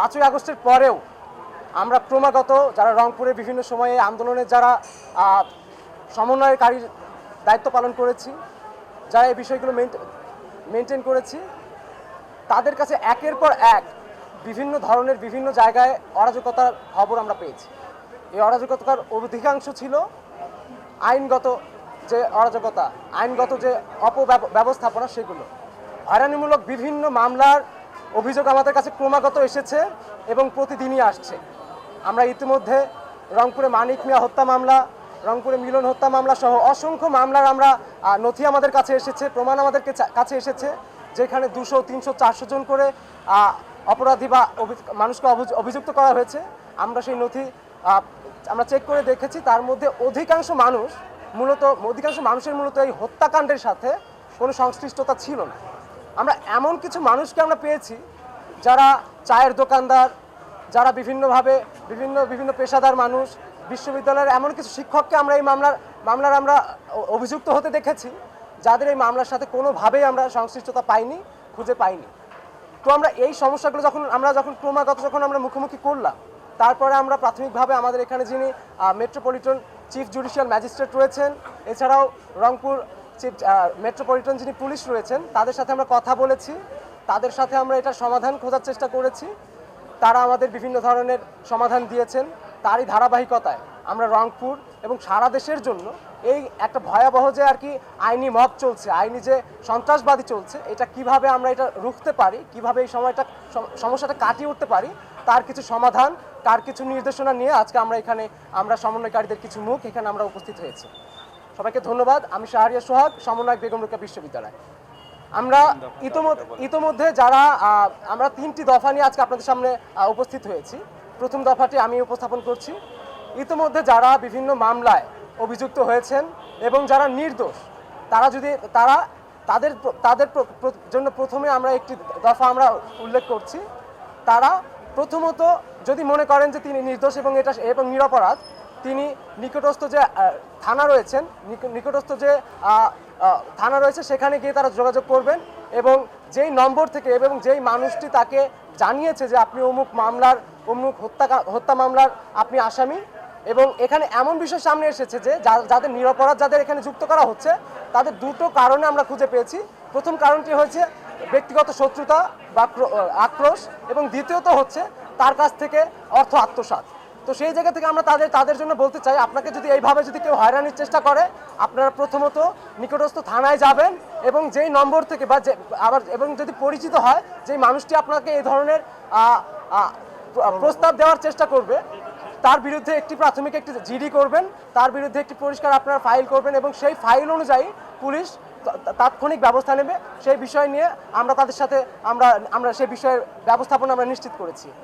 পাঁচই আগস্টের পরেও আমরা ক্রমাগত যারা রংপুরে বিভিন্ন সময়ে আন্দোলনের যারা সমন্বয়কারীর দায়িত্ব পালন করেছি, যারা এই বিষয়গুলো মেনটেন করেছি, তাদের কাছে একের পর এক বিভিন্ন ধরনের বিভিন্ন জায়গায় অরাজকতার খবর আমরা পেয়েছি। এই অরাজকতার অধিকাংশ ছিল আইনগত যে অরাজকতা, আইনগত যে অপব্যবস্থাপনা সেগুলো। হয়রানিমূলক বিভিন্ন মামলার অভিযোগ আমাদের কাছে ক্রমাগত এসেছে এবং প্রতিদিনই আসছে। আমরা ইতিমধ্যে রংপুরে মানিক মিয়া হত্যা মামলা, রংপুরে মিলন হত্যা মামলা সহ অসংখ্য মামলার আমরা নথি আমাদের কাছে এসেছে, প্রমাণ আমাদের কাছে- এসেছে, যেখানে দুশো, তিনশো, চারশো জন করে অপরাধী বা মানুষকে অভিযুক্ত করা হয়েছে। আমরা সেই নথি আমরা চেক করে দেখেছি, তার মধ্যে অধিকাংশ মানুষ মূলত, অধিকাংশ মানুষের মূলত এই হত্যাকাণ্ডের সাথে কোনো সংশ্লিষ্টতা ছিল না। আমরা এমন কিছু মানুষকে আমরা পেয়েছি যারা চায়ের দোকানদার, যারা বিভিন্নভাবে বিভিন্ন বিভিন্ন পেশাদার মানুষ, বিশ্ববিদ্যালয়ের এমন কিছু শিক্ষককে আমরা এই মামলার মামলার আমরা অভিযুক্ত হতে দেখেছি, যাদের এই মামলার সাথে কোনোভাবেই আমরা সংশ্লিষ্টতা পাইনি, খুঁজে পাইনি। তো আমরা এই সমস্যাগুলো যখন, আমরা যখন ক্রমাগত যখন আমরা মুখোমুখি করলাম, তারপরে আমরা প্রাথমিকভাবে আমাদের এখানে যিনি মেট্রোপলিটন চিফ জুডিশিয়াল ম্যাজিস্ট্রেট রয়েছেন, এছাড়াও রংপুর চিফ মেট্রোপলিটন যিনি পুলিশ রয়েছেন, তাদের সাথে আমরা কথা বলেছি। তাদের সাথে আমরা এটার সমাধান খোঁজার চেষ্টা করেছি। তারা আমাদের বিভিন্ন ধরনের সমাধান দিয়েছেন। তারই ধারাবাহিকতায় আমরা রংপুর এবং সারা দেশের জন্য এই একটা ভয়াবহ যে আর কি আইনি মত চলছে, আইনি যে সন্ত্রাসবাদী চলছে, এটা কীভাবে আমরা এটা রুখতে পারি, কীভাবে এই সময়টা সম- সমস্যাটা কাটিয়ে উঠতে পারি, তার কিছু সমাধান তার কিছু নির্দেশনা নিয়ে আজকে আমরা এখানে আমরা সমন্বয়কারীদের কিছু মুখ এখানে আমরা উপস্থিত হয়েছি। সবাইকে ধন্যবাদ। আমি শাহরিয়া সোহাগ, সমন্বয়ক বেগম রুকা বিশ্ববিদ্যালয়। আমরা ইতোমধ্যে যারা আমরা তিনটি দফা নিয়ে আজকে আপনাদের সামনে উপস্থিত হয়েছি। প্রথম দফাটি আমি উপস্থাপন করছি। ইতোমধ্যে যারা বিভিন্ন মামলায় অভিযুক্ত হয়েছেন এবং যারা নির্দোষ, তারা যদি, তারা তাদের তাদের জন্য প্রথমে আমরা একটি দফা আমরা উল্লেখ করছি। তারা প্রথমত যদি মনে করেন যে তিনি নির্দোষ এবং এটা এবং নিরপরাধ তিনি নিকটস্থ যে থানা রয়েছেন নিকটস্থ যে থানা রয়েছে, সেখানে গিয়ে তারা যোগাযোগ করবেন এবং যেই নম্বর থেকে এবং যেই মানুষটি তাকে জানিয়েছে যে আপনি অমুক মামলার, অমুক হত্যা হত্যা মামলার আপনি আসামি এবং এখানে এমন বিষয় সামনে এসেছে যে যাদের নিরপরাধ যাদের এখানে যুক্ত করা হচ্ছে, তাদের দুটো কারণে আমরা খুঁজে পেয়েছি। প্রথম কারণটি হয়েছে ব্যক্তিগত শত্রুতা বা আক্রোশ এবং দ্বিতীয়ত হচ্ছে তার কাছ থেকে অর্থ আত্মসাৎ। তো সেই জায়গা থেকে আমরা তাদের তাদের জন্য বলতে চাই, আপনাকে যদি এইভাবে যদি কেউ হয়রানির চেষ্টা করে, আপনারা প্রথমত নিকটস্থ থানায় যাবেন এবং যেই নম্বর থেকে বা যে আবার এবং যদি পরিচিত হয়, যেই মানুষটি আপনাকে এই ধরনের প্রস্তাব দেওয়ার চেষ্টা করবে, তার বিরুদ্ধে একটি প্রাথমিক একটি জিডি করবেন, তার বিরুদ্ধে একটি পরিষ্কার আপনারা ফাইল করবেন এবং সেই ফাইল অনুযায়ী পুলিশ তাৎক্ষণিক ব্যবস্থা নেবে। সেই বিষয় নিয়ে আমরা তাদের সাথে আমরা আমরা সেই বিষয়ের ব্যবস্থাপনা আমরা নিশ্চিত করেছি।